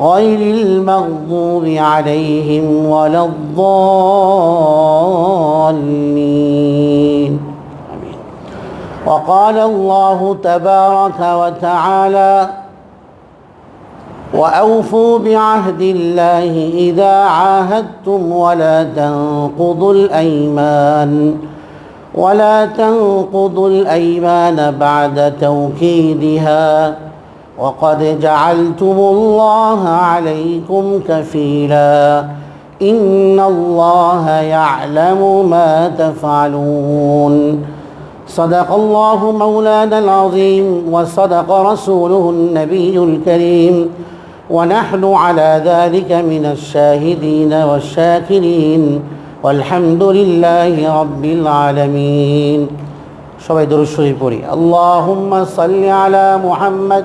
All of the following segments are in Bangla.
غير المغضوب عليهم ولا الضالين آمين. وقال الله تبارك وتعالى وأوفوا بعهد الله إذا عاهدتم ولا تنقضوا الأيمان ولا تنقضوا الأيمان بعد توكيدها وقد جعلتم الله عليكم كفيلا. إن الله يعلم ما تفعلون. صدق الله مولانا العظيم وصدق رسوله النبي الكريم. ونحن على ذلك من الشاهدين والشاكرين. والحمد لله رب العالمين. شبه درشوري بوري اللهم صل على محمد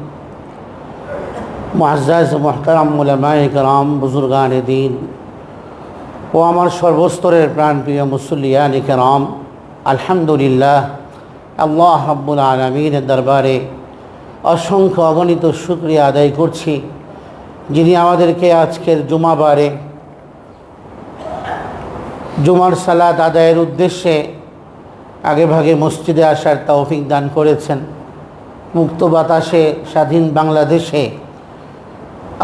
মুআজ্জাজ, মোহতারাম, উলামায়ে কেরাম, বুজুর্গান দিন। ও আমার সর্বস্তরের প্রাণপ্রিয় মুসল্লিয়ান কেরাম, আলহামদুলিল্লাহ, আল্লাহ রাব্বুল আলমিনের দরবারে অসংখ্য অগণিত শুক্রিয়া আদায় করছি, যিনি আমাদেরকে আজকের জুমাবারে জুমার সালাদ আদায়ের উদ্দেশ্যে আগেভাগে মসজিদে আসার তৌফিক দান করেছেন। মুক্ত বাতাসে স্বাধীন বাংলাদেশে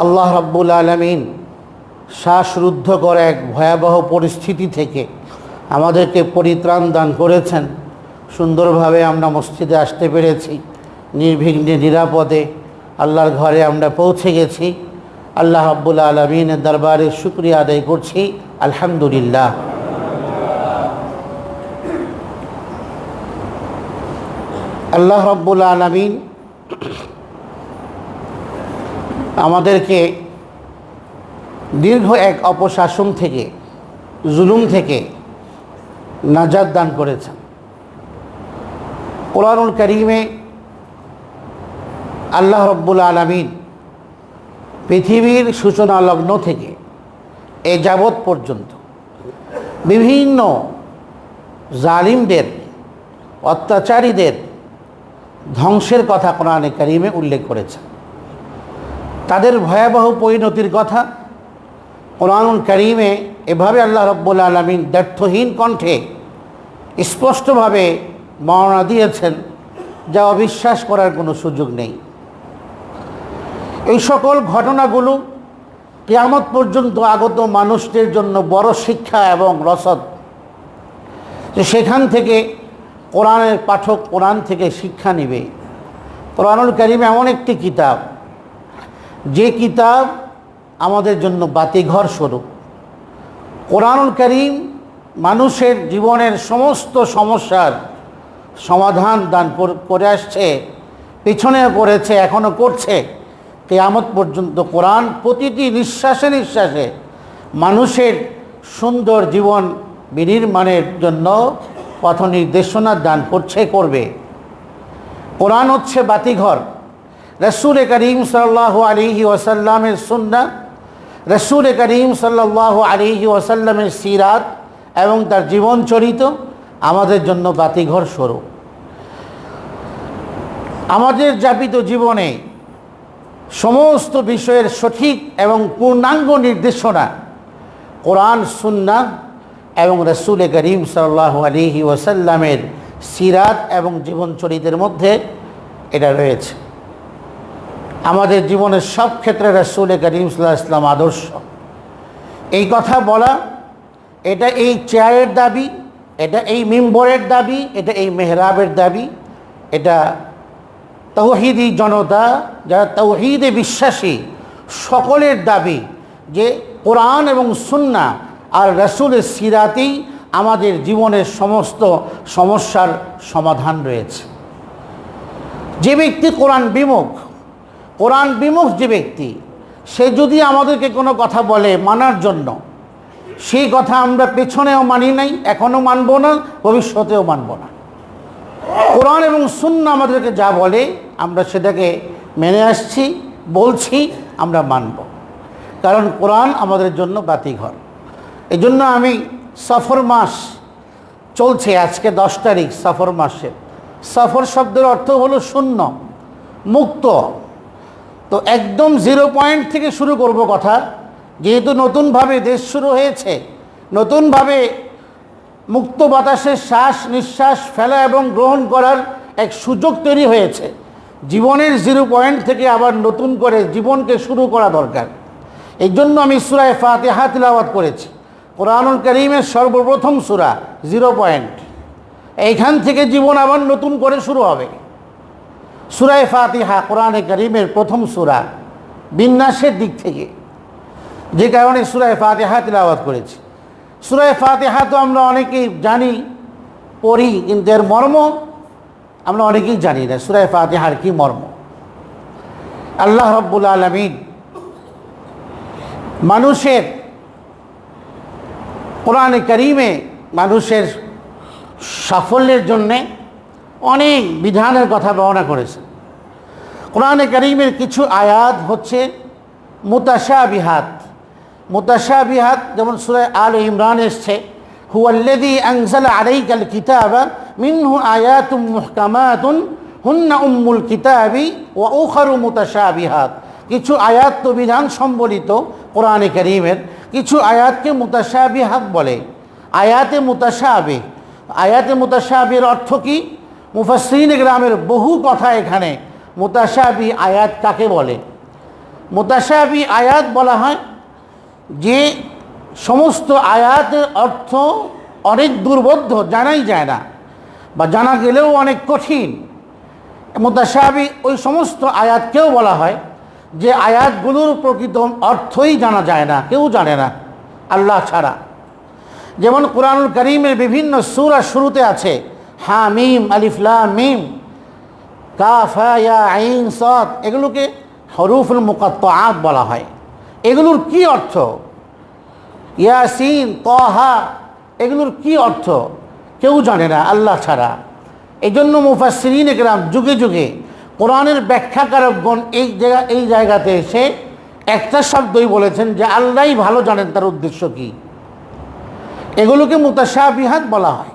আল্লাহ রাব্বুল আলমিন শ্বাসরুদ্ধ করে এক ভয়াবহ পরিস্থিতি থেকে আমাদেরকে পরিত্রাণ দান করেছেন। সুন্দরভাবে আমরা মসজিদে আসতে পেরেছি। নির্বিঘ্নে, নিরাপদে আল্লাহর ঘরে আমরা পৌঁছে গেছি। আল্লাহ রাব্বুল আলমিনের দরবারে শুক্রিয়া আদায় করছি। আলহামদুলিল্লাহ। আল্লাহ রব্বুল আলমিন আমাদেরকে দীর্ঘ এক অপশাসন থেকে, জুলুম থেকে নাজাদ দান করেছেন। কোরআনুল করিমে আল্লাহ রব্বুল আলমিন পৃথিবীর সূচনা লগ্ন থেকে এ যাবৎ পর্যন্ত বিভিন্ন জালিমদের, অত্যাচারীদের ধ্বংসের কথা কোরআনে করিমে উল্লেখ করেছে তাদের ভয়াবহ পরিণতির কথা কোরআনুল করিমে এভাবে আল্লাহ রব্বুল আলমিন ব্যর্থহীন কণ্ঠে স্পষ্টভাবে বর্ণনা দিয়েছেন, যা অবিশ্বাস করার কোনো সুযোগ নেই। এই সকল ঘটনাগুলো কেয়ামত পর্যন্ত আগত মানুষদের জন্য বড় শিক্ষা এবং রসদ। যে সেখান থেকে কোরআনের পাঠক কোরআন থেকে শিক্ষা নেবে। কোরআনুল করিম এমন একটি কিতাব যে কিতাব আমাদের জন্য বাতিঘর স্বরূপ। কোরআনুল করিম মানুষের জীবনের সমস্ত সমস্যার সমাধান দান করে আসছে পিছনেও করেছে এখনও করছে। কেয়ামত পর্যন্ত কোরআন প্রতিটি নিঃশ্বাসে নিঃশ্বাসে মানুষের সুন্দর জীবন বিনির্মাণের জন্য পথ নির্দেশনা দান করছে, করবে। কোরআন হচ্ছে বাতিঘর রসুল করিম সাল্লাহ আলিহি ওয়াসাল্লামের সুন্না রসুল করিম সাল্লাহ আলিহি ওয়াসাল্লামের সিরাত এবং তার জীবন চরিত আমাদের জন্য বাতিঘর স্বরূপ। আমাদের যাপিত জীবনে সমস্ত বিষয়ের সঠিক এবং পূর্ণাঙ্গ নির্দেশনা কোরআন, সুন্না এবং রসুল করিম সাল্লাহ আলিহি ওয়াসাল্লামের সিরাত এবং জীবন চরিতের মধ্যে এটা রয়েছে। আমাদের জীবনের সব ক্ষেত্রে রসুল করিম ইসলাম আদর্শ। এই কথা বলা, এটা এই চেয়ারের দাবি, এটা এই মিম্বরের দাবি, এটা এই মেহরাবের দাবি, এটা তৌহিদি জনতা, যারা তৌহিদে বিশ্বাসী, সকলের দাবি যে কোরআন এবং সুন্না আর রসুলের সিরাতেই আমাদের জীবনের সমস্ত সমস্যার সমাধান রয়েছে। যে ব্যক্তি কোরআন বিমুখ কোরআন বিমুখ যে ব্যক্তি, সে যদি আমাদেরকে কোনো কথা বলে মানার জন্য, সেই কথা আমরা পেছনেও মানি নাই, এখনও মানব না, ভবিষ্যতেও মানব না। কোরআন এবং শূন্য আমাদেরকে যা বলে, আমরা সেটাকে মেনে আসছি, বলছি, আমরা মানব। কারণ কোরআন আমাদের জন্য বাতিঘর। এই জন্য আমি সফর মাস চলছে আজকে দশ তারিখ সফর মাসের। সফর শব্দের অর্থ হলো শূন্য, মুক্ত। তো একদম জিরো পয়েন্ট থেকে শুরু করব কথা। যেহেতু নতুনভাবে দেশ শুরু হয়েছে, নতুনভাবে মুক্ত বাতাসের শ্বাস নিঃশ্বাস ফেলা এবং গ্রহণ করার এক সুযোগ তৈরি হয়েছে। জীবনের জিরো পয়েন্ট থেকে আবার নতুন করে জীবনকে শুরু করা দরকার। এই জন্য আমি সুরায় ফাতেহা তিলাওয়াত করেছি। কোরআনুল করিমের সর্বপ্রথম সুরা, জিরো পয়েন্ট। এইখান থেকে জীবন আবার নতুন করে শুরু হবে। সুরায় ফাতিহা, কোরআনে করিমের প্রথম সুরা বিন্যাসের দিক থেকে। যে কারণে সুরায় ফাতিহা তিলাওয়াত করেছি। সুরায় ফাতিহা তো আমরা অনেকেই জানি, পড়ি, কিন্তু এর মর্ম আমরা অনেকেই জানি না, সুরায় ফাতিহার কি মর্ম। আল্লাহ রব্বুল আলমিন মানুষের কোরআনে করিমে মানুষের সাফল্যের জন্যে অনেক বিধানের কথা বর্ণনা করেছে। কোরআনে করিমের কিছু আয়াত হচ্ছে মুতাশা বিহাত মুতাশা বিহাত যেমন সুরায় আল ইমরান এসছে হুয়াল্লেদি আংসাল আলাইকাল কিতাবা মিনহু আয়াতুম মুহকামাতুন, হুন্না উম্মুল কিতাবি ও উখারু মুতাশা বিহাত কিছু আয়াত তো বিধান সম্বলিত কোরআনে করিমের, কিছু আয়াতকে মুতাশা বিহাত বলে। আয়াতে মুতাশাবি, আয়াতে মুতাশাবির অর্থ কি? মুফাসরিন গ্রামের বহু কথা এখানে মুতাশাবি আয়াত কাকে বলে? মুতাশাবি আয়াত বলা হয় যে সমস্ত আয়াতের অর্থ অনেক দুর্বোধ্য, জানাই যায় না বা জানা গেলেও অনেক কঠিন। মুতাশাবি ওই সমস্ত আয়াতকেও বলা হয় যে আয়াতগুলোর প্রকৃত অর্থই জানা যায় না, কেউ জানে না, আল্লাহ ছাড়া। যেমন কোরআনুল করিমের বিভিন্ন সুরা শুরুতে আছে হা মিম আলিফলা মিম, কাফা ইয়া, আইন সৎ এগুলোকে হরুফুল মুকাত্তাআত বলা হয়। এগুলোর কি অর্থ? ইয়াসিন, তহা, এগুলোর কি অর্থ? কেউ জানে না, আল্লাহ ছাড়া। এই জন্য মুফাসরিন একরাম যুগে যুগে কোরআনের ব্যাখ্যাকারকগণ এই জায়গা, এই জায়গাতে এসে একটা শব্দই বলেছেন যে আল্লাহ ভালো জানেন তার উদ্দেশ্য কী। এগুলোকে মুতাশাবিহাত বলা হয়।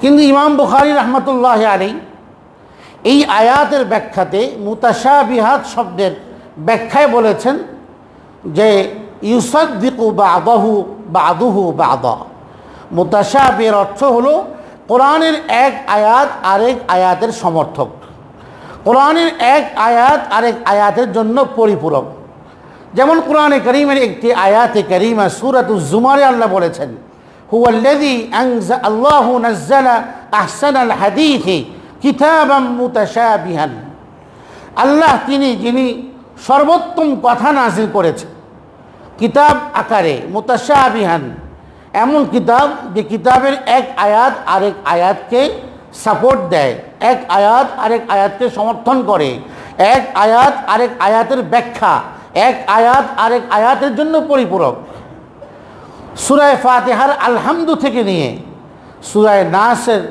কিন্তু ইমাম বুখারি রহমতুল্লাহ আলী এই আয়াতের ব্যাখ্যাতে মুতাশাবিহাত শব্দের ব্যাখ্যায় বলেছেন যে ইউসদ্দিকু বা আদহু বা আদুহু বা আদ মুতাশাবির অর্থ হলো কোরআনের এক আয়াত আরেক আয়াতের সমর্থক। কোরআনের এক আয়াত আরেক আয়াতের জন্য পরিপূরক। যেমন কোরআনে করিমের একটি আয়াতে করিমা সুরাত জুমারে আল্লাহ বলেছেন হুয়াল্লাযী আনজা আল্লাহু নাজ্জালা আহসান আল হাদিহি কিতাবাম মুতাশাবিহান। আল্লাহ তিনি, যিনি সর্বোত্তম কথা নাজিল করেছেন, কিতাব আকারে মুতাশাবিহান। এমন কিতাব যে কিতাবের এক আয়াত আরেক আয়াতকে সাপোর্ট দেয়, এক আয়াত আরেক আয়াতকে সমর্থন করে, এক আয়াত আরেক আয়াতের ব্যাখ্যা, এক আয়াত আরেক আয়াতের জন্য পরিপূরক। সুরায় ফাতেহার আলহামদু থেকে নিয়ে সুরায় নাসের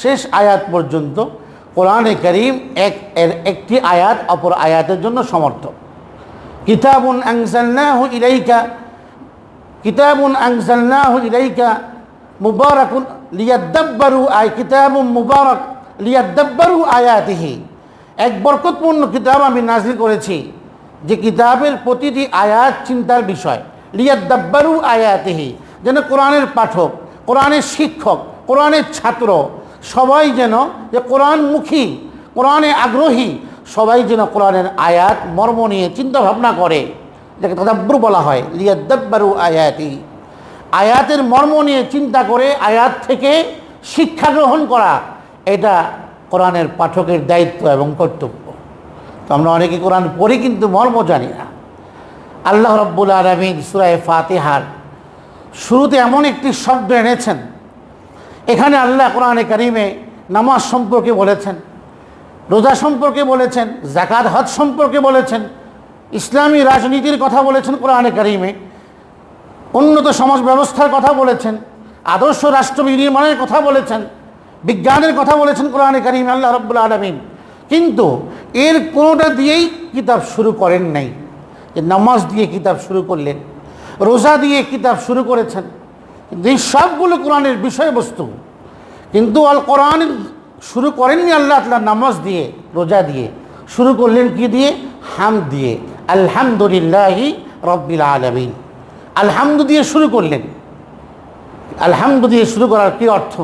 শেষ আয়াত পর্যন্ত কোরআনে করিম এক এর একটি আয়াত, অপর আয়াতের জন্য সমর্থক। কিতাবুন আনজালনাহু ইলাইকা, কিতাবুন আনজালনাহু ইলাইকা মুবারাকুন লিয়াদ্দাব্বারু আয়, কিতাবুন মুবারক লিয়াদ্দাব্বারু আয়াতিহি। এক বরকতপূর্ণ কিতাব আমি নাজিল করেছি, যে কিতাবের প্রতিটি আয়াত চিন্তার বিষয়। লিয়াদ্দাব্বারু আয়াতিহি। যেন কোরআনের পাঠক, কোরআনের শিক্ষক, কোরআনের ছাত্র, সবাই যেন যে কোরআনমুখী, কোরআনে আগ্রহী, সবাই যেন কোরআনের আয়াত, মর্ম নিয়ে চিন্তা ভাবনা করে। যাকে তদাব্রু বলা হয়, লিয়াদ্দাব্বারু আয়াতি। আয়াতের মর্ম নিয়ে চিন্তা করে আয়াত থেকে শিক্ষা গ্রহণ করা, এটা কোরআনের পাঠকের দায়িত্ব এবং কর্তব্য। তো আমরা অনেকে কোরআন পড়ি কিন্তু মর্ম জানি না। আল্লাহ রব্বুল আলমিন সুরায় ফাতেহার শুরুতে এমন একটি শব্দ এনেছেন। এখানে আল্লাহ কোরআনে কারিমে নামাজ সম্পর্কে বলেছেন, রোজা সম্পর্কে বলেছেন জাকাত হজ সম্পর্কে বলেছেন, ইসলামী রাজনীতির কথা বলেছেন কোরআনে কারিমে, উন্নত সমাজ ব্যবস্থার কথা বলেছেন, আদর্শ রাষ্ট্র নির্মাণের কথা বলেছেন, বিজ্ঞানের কথা বলেছেন কোরআনে কারিম আল্লাহ রব্বুল আলমিন। কিন্তু এর কোনোটা দিয়েই কিতাব শুরু করেন নাই। যে নামাজ দিয়ে কিতাব শুরু করলেন, রোজা দিয়ে কিতাব শুরু করেছেন। কিন্তু এই সবগুলো কোরআনের বিষয়বস্তু। কিন্তু আল কোরআন শুরু করেননি আল্লাহ তালা নামাজ দিয়ে, রোজা দিয়ে। শুরু করলেন কি দিয়ে? হাম দিয়ে। আলহামদুলিল্লাহি রব্বিল আলমিন। আলহামদু দিয়ে শুরু করলেন। আলহামদু দিয়ে শুরু করার কি অর্থ?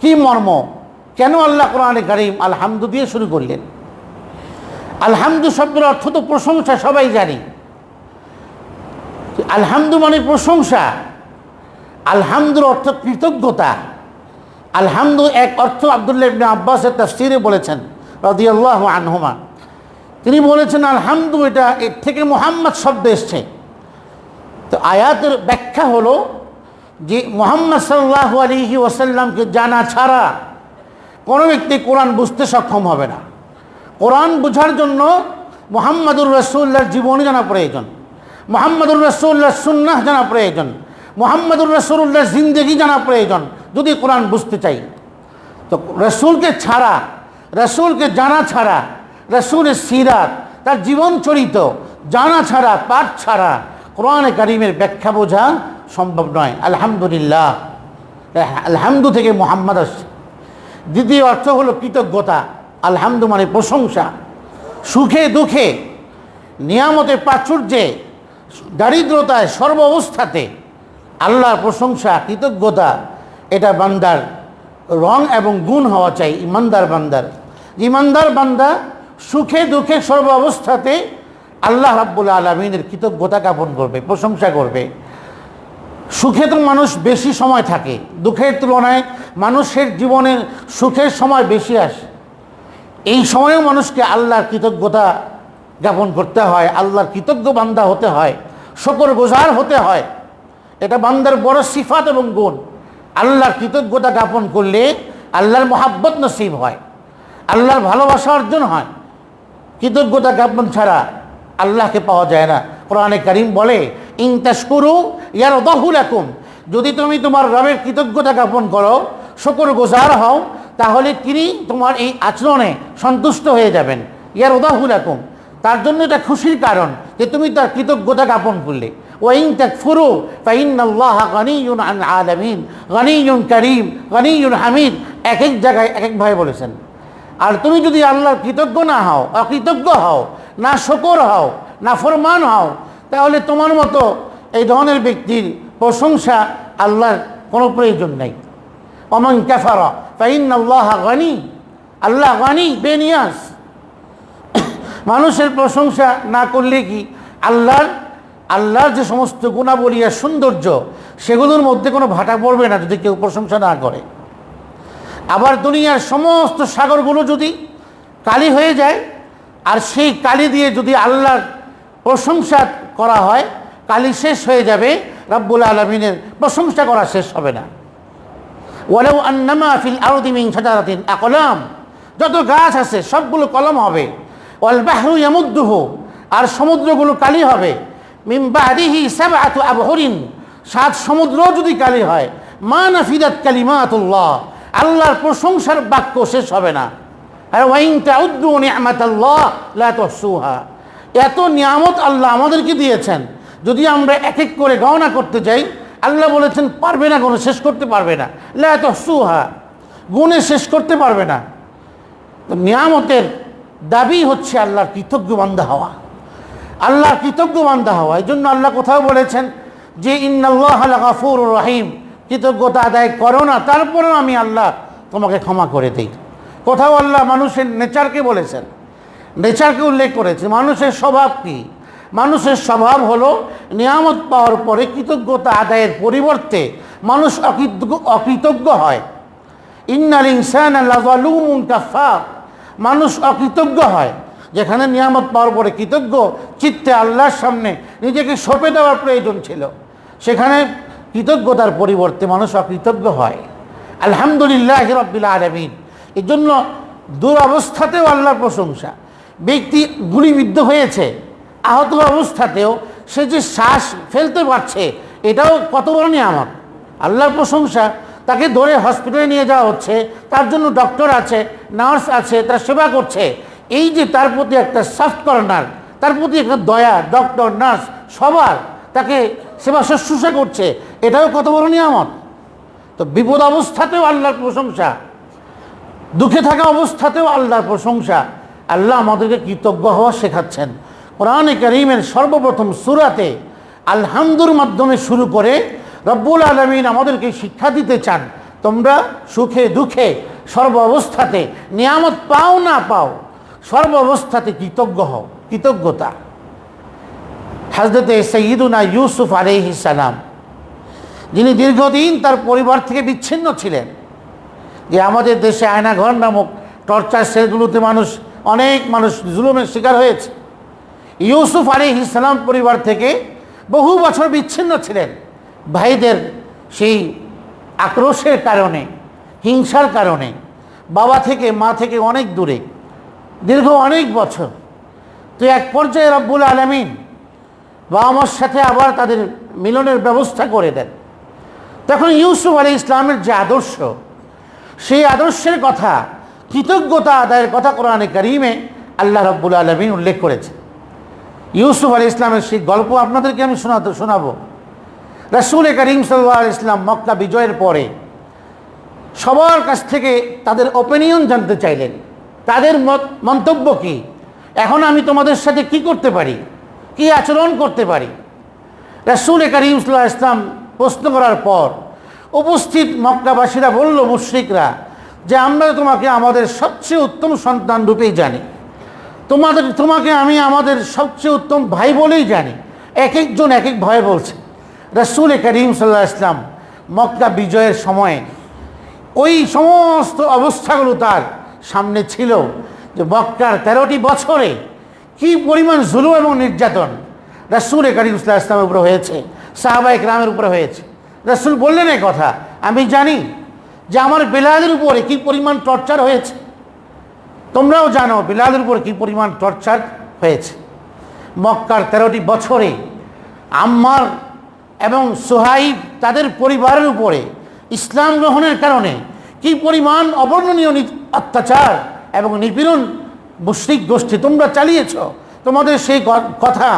কি মর্ম? কেন আল্লাহ কোরআনে কারিম আলহামদু দিয়ে শুরু করলেন? আলহামদু শব্দের অর্থ তো প্রশংসা, সবাই জানি। আলহামদু মানে প্রশংসা। আলহামদুর অর্থ কৃতজ্ঞতা। আলহামদু এক অর্থ আবদুল্লাহ ইবনে আব্বাসের তাফসিরে বলেছেন, রদিয়াল্লাহ আনহুমা। তিনি বলেছেন, আলহামদু এটা এর থেকে মোহাম্মদ শব্দ এসছে। তো আয়াতের ব্যাখ্যা হলো যে মোহাম্মদ সাল্লাহ আলিহি ওসাল্লামকে জানা ছাড়া কোনো ব্যক্তি কোরআন বুঝতে সক্ষম হবে না। কোরআন বোঝার জন্য মোহাম্মদুর রসুল্লাহর জীবনী জানা প্রয়োজন। মোহাম্মদুর রসুল্লাহ সুন্নাহ জানা প্রয়োজন। মোহাম্মদুর রসুল্লাহ জিন্দগি জানা প্রয়োজন, যদি কোরআন বুঝতে চাই। তো রসুলকে ছাড়া, রসুলকে জানা ছাড়া, রসুলের সিরাত, তার জীবন চরিত জানা ছাড়া, পাঠ ছাড়া কোরআনে কারিমের ব্যাখ্যা বোঝা সম্ভব নয়। আলহামদুলিল্লাহ। আলহামদু থেকে মোহাম্মদ আসছে। দ্বিতীয় অর্থ হলো কৃতজ্ঞতা। আলহামদু মানে প্রশংসা, সুখে দুঃখে, নিয়ামতে প্রাচুর্যে, দারিদ্রতায় সর্ব অবস্থাতে, আল্লাহর প্রশংসা, কৃতজ্ঞতা, এটা বান্দার রং এবং গুণ হওয়া চাই, ইমানদার বান্দার। ইমানদার বান্দা সুখে দুঃখে সর্ব অবস্থাতে আল্লাহ রাব্বুল আলমিনের কৃতজ্ঞতা জ্ঞাপন করবে, প্রশংসা করবে। সুখে তো মানুষ বেশি সময় থাকে, দুঃখের তুলনায় মানুষের জীবনের সুখের সময় বেশি আসে। এই সময়েও মানুষকে আল্লাহর কৃতজ্ঞতা জ্ঞাপন করতে হয়, আল্লাহর কৃতজ্ঞ বান্দা হতে হয়, শকর গোজার হতে হয়। এটা বান্দার বড় সিফাত এবং গুণ। আল্লাহর কৃতজ্ঞতা জ্ঞাপন করলে আল্লাহর মহাব্বত নসিব হয়, আল্লাহর ভালোবাসা অর্জন হয়। কৃতজ্ঞতা জ্ঞাপন ছাড়া আল্লাহকে পাওয়া যায় না। কোরআনে করিম বলে ইংতাসকরু ইয়ার দহুল একুম যদি তুমি তোমার রবের কৃতজ্ঞতা জ্ঞাপন করো, শকর গোজার হও তাহলে তিনি তোমার এই আচরণে সন্তুষ্ট হয়ে যাবেন। ইয়ার উদাহুল একুম তার জন্য এটা খুশির কারণ যে তুমি তার কৃতজ্ঞতা জ্ঞাপন করলে। ওয়াইন তাকফুরু ফাইন্নাল্লাহ গনিয়ুন আন আলামিন। গনিয়ুন করিম, গনিয়ুন হামিদ। এক এক জায়গায় এক এক ভাই বলেছেন। আর তুমি যদি আল্লাহর কৃতজ্ঞ না হও, অকৃতজ্ঞ হও, না শকর হও, না ফরমান হও, তাহলে তোমার মতো এই ধরনের ব্যক্তির প্রশংসা আল্লাহর কোনো প্রয়োজন নেই। অমন ক্যাফারা ফাইন আল্লাহ গানি আল্লাহ গানি বেনিয়াস মানুষের প্রশংসা না করলে কি আল্লাহর আল্লাহর যে সমস্ত গুণাবলী আর সৌন্দর্য, সেগুলোর মধ্যে কোনো ভাটা পড়বে না যদি কেউ প্রশংসা না করে। আবার দুনিয়ার সমস্ত সাগরগুলো যদি কালি হয়ে যায়, আর সেই কালি দিয়ে যদি আল্লাহর প্রশংসা করা হয়, কালি শেষ হয়ে যাবে, রব্বুল আলমিনের প্রশংসা করা শেষ হবে না। ওয়ালেও আন্নামা ফিল আরদি মিন শাজারাতিন আকলাম যত গাছ আছে, সবগুলো কলম হবে। ওয়াল বাহরু ইয়ামুদ্দুহু, আর সমুদ্রগুলো কালি হবে। মিন বাদিহি সাবআতু আবহরিন, সাত সমুদ্র যদি কালি হয়, মা নাফিদাত কালিমাতুল্লাহ, আল্লাহর প্রশংসার বাক্য শেষ হবে না। আর ওয়াইন তাউদ্দু নি'মাতাল্লাহ, লা তুহসুহা। এত নিয়ামত আল্লাহ আমাদেরকে দিয়েছেন। যদি আমরা এক এক করে গণনা করতে যাই আল্লাহ বলেছেন, পারবে না কোনো, শেষ করতে পারবে না। লা তুহসুহা, গুণে শেষ করতে পারবে না। তো নিয়ামতের দাবি হচ্ছে আল্লাহর কৃতজ্ঞ বান্দা হওয়া। আল্লাহর কৃতজ্ঞ বান্দা হওয়া। এই জন্য আল্লাহ কোথাও বলেছেন যে, ইন্নাল্লাহ গাফুর রাহিম, কৃতজ্ঞতা আদায় করো না, তারপরেও আমি আল্লাহ তোমাকে ক্ষমা করে দিই। কোথাও আল্লাহ মানুষের নেচারকে বলেছেন। নেচারকে উল্লেখ করেছে। মানুষের স্বভাব কী? মানুষের স্বভাব হলো নিয়ামত পাওয়ার পরে কৃতজ্ঞতা আদায়ের পরিবর্তে মানুষ অকৃতজ্ঞ অকৃতজ্ঞ হয়। ইন্নাল ইনসান মানুষ অকৃতজ্ঞ হয়। যেখানে নিয়ামত পাওয়ার পরে কৃতজ্ঞ, চিত্তে আল্লাহর সামনে নিজেকে সঁপে দেওয়ার প্রয়োজন ছিল। সেখানে কৃতজ্ঞতার পরিবর্তে মানুষ অকৃতজ্ঞ হয়। আলহামদুলিল্লাহ রব্বিল আলমিন। এই জন্য দুরবস্থাতেও আল্লাহর প্রশংসা। ব্যক্তি গুলিবিদ্ধ হয়েছে। আহত অবস্থাতেও সে যে শ্বাস ফেলতে পারছে, এটাও কত বড় নিয়ামত? আল্লাহর প্রশংসা, তাকে ধরে হসপিটালে নিয়ে যাওয়া হচ্ছে, তার জন্য ডক্টর আছে নার্স আছে, তার সেবা করছে। এই যে তার প্রতি একটা সফট কর্নার তার প্রতি একটা দয়া ডক্টর নার্স সবার তাকে সেবা শুশ্রূষা করছে, এটাও কত বড় নিয়ামত? তো বিপদ অবস্থাতেও আল্লাহর প্রশংসা, দুঃখে থাকা অবস্থাতেও আল্লাহর প্রশংসা। আল্লাহ আমাদেরকে কৃতজ্ঞ হওয়া শেখাচ্ছেন। কোরআনে করিমের সর্বপ্রথম সুরাতে আলহামদুর মাধ্যমে শুরু করে রব্বুল আলমিন আমাদেরকে শিক্ষা দিতে চান, তোমরা সুখে দুঃখে সর্ব অবস্থাতে নিয়ামত পাও না পাও সর্ব অবস্থাতে কৃতজ্ঞ হও, কৃতজ্ঞতা। হাজরতে সঈদুনা ইউসুফ আলহি সালাম, যিনি দীর্ঘদিন তার পরিবার থেকে বিচ্ছিন্ন ছিলেন, যে আমাদের দেশে আয়নাঘর নামক টর্চার সেলগুলোতে মানুষ, অনেক মানুষ জুলুমের শিকার হয়েছে। ইউসুফ আলী ইসলাম পরিবার থেকে বহু বছর বিচ্ছিন্ন ছিলেন। ভাইদের সেই আক্রোশের কারণে, হিংসার কারণে, বাবা থেকে মা থেকে অনেক দূরে, দীর্ঘ অনেক বছর। তো এক পর্যায়ে রব্বুল আলমিন বাবা মার সাথে আবার তাদের মিলনের ব্যবস্থা করে দেন। তখন ইউসুফ আলী ইসলামের যে আদর্শ, সেই আদর্শের কথা, কৃতজ্ঞতা আদায়ের কথা কোরআনে করিমে আল্লাহ রব্বুল আলমিন উল্লেখ করেছে ইউসুফ আলী ইসলামের সেই গল্প আপনাদেরকে আমি শোনাতে শোনাবো। রাসুল করিম সাল্লাহ ইসলাম মক্কা বিজয়ের পরে সবার কাছ থেকে তাদের ওপিনিয়ন জানতে চাইলেন। তাদের মত মন্তব্য কী? এখন আমি তোমাদের সাথে কি করতে পারি? কি আচরণ করতে পারি? রাসুল করিম সাল্লাহ ইসলাম প্রশ্ন করার পর উপস্থিত মক্কাবাসীরা বলল, মুশ্রিকরা, যে আমরা তোমাকে আমাদের সবচেয়ে উত্তম সন্তান রূপেই জানি। তোমাদের, তোমাকে আমি আমাদের সবচেয়ে উত্তম ভাই বলেই জানি। এক একজন এক এক ভয়ে বলছে, রাসুল করিম সাল্লাহ ইসলাম মক্কা বিজয়ের সময়ে ওই সমস্ত অবস্থাগুলো তার সামনে ছিল যে মক্কার তেরোটি বছরে কি পরিমাণ জুলু এবং নির্যাতন রাসুল করিম সাল্লাহ ইসলামের উপরে হয়েছে সাহাবাই গ্রামের উপরে হয়েছে। রাসুল বললেন এই কথা, আমি জানি যে আমার বেলালের উপরে কি পরিমাণ টর্চার হয়েছে তোমরাও জানো বিলালের উপর কী পরিমাণ টর্চার হয়েছে। মক্কার তেরোটি বছরে আম্মার এবং সোহাইব তাদের পরিবারের উপরে ইসলাম গ্রহণের কারণে কি পরিমাণ অবর্ণনীয় অত্যাচার এবং নিপীড়ন মুশ্রিক গোষ্ঠী তোমরা চালিয়েছ, তোমাদের সেই কথা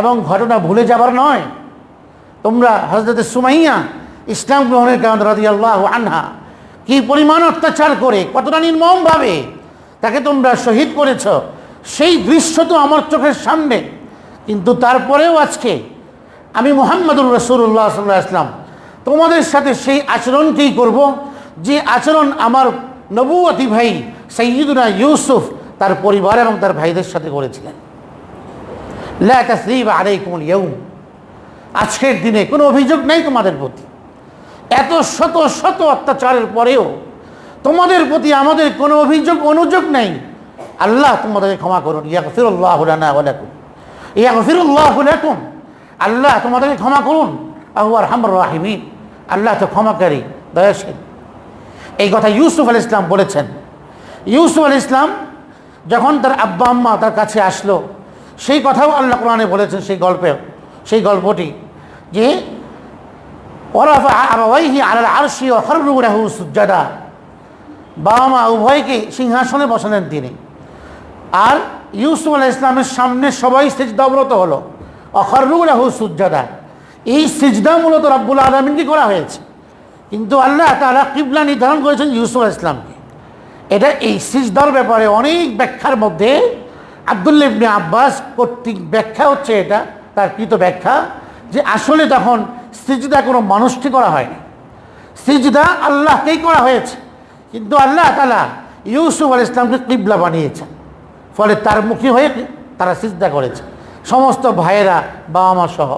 এবং ঘটনা ভুলে যাবার নয়। তোমরা হজরত সুমাইয়া ইসলাম গ্রহণের কারণে রাজি আল্লাহ আনহা কি পরিমাণ অত্যাচার করে, কতটা নির্মমভাবে তাকে তোমরা শহীদ করেছ। সেই দৃশ্য তো আমার চোখের সামনে। কিন্তু তারপরেও আজকে আমি মোহাম্মদুর রসুল্লাহ সাল্লাহ আসলাম তোমাদের সাথে সেই আচরণকেই করব, যে আচরণ আমার নবুয়তি ভাই সৈয়দুনা ইউসুফ তার পরিবার এবং তার ভাইদের সাথে করেছিলেন। আজকের দিনে কোনো অভিযোগ নেই তোমাদের প্রতি। এত শত শত অত্যাচারের পরেও তোমাদের প্রতি আমাদের কোনো অভিযোগ, অনুযোগ নেই। আল্লাহ তোমাদেরকে ক্ষমা করুন। ইয়াগফিরুল্লাহু লানা ওয়া লাকুম। ইয়াগফিরুল্লাহু লাকুম। আল্লাহ তোমাদেরকে ক্ষমা করুন। আহু আরহামুর রাহিমিন। আল্লাহ তো ক্ষমাকারী, দয়াশীল। এই কথা ইউসুফ আল ইসলাম বলেছেন। ইউসুফ আল ইসলাম যখন তার আব্বা আম্মা তার কাছে আসলো, সেই কথাও আল্লাহ কোরআনে বলেছেন, সেই গল্পে, সেই গল্পটি যে ওরাফা আর আরশি ও হররুরাহু সুজাদা বাবা মা উভয়কে সিংহাসনে বসালেন তিনি। আর ইউসুফ আলাহ ইসলামের সামনে সবাই সিজদাব্রত হলো। অখররুরাহু সুজাদা এই সিজদা মূলত রব্বুল আলমিনকে করা হয়েছে। কিন্তু আল্লাহ তারা কিবলা নির্ধারণ করেছেন ইউসুফ আল ইসলামকে এটা এই সিজদার ব্যাপারে অনেক ব্যাখ্যার মধ্যে আবদুল্লা ইবনে আব্বাস কর্তৃক ব্যাখ্যা হচ্ছে এটা, তার কৃত ব্যাখ্যা, যে আসলে তখন সিজদা কোনো মানুষকে করা হয়নি। সিজদা আল্লাহকেই করা হয়েছে। কিন্তু আল্লাহ তালা ইউসুফ আল ইসলামকে কিবলা বানিয়েছেন। ফলে তার মুখী হয়ে তারা চিন্তা করেছে। সমস্ত ভাইয়েরা বাবা মা সহ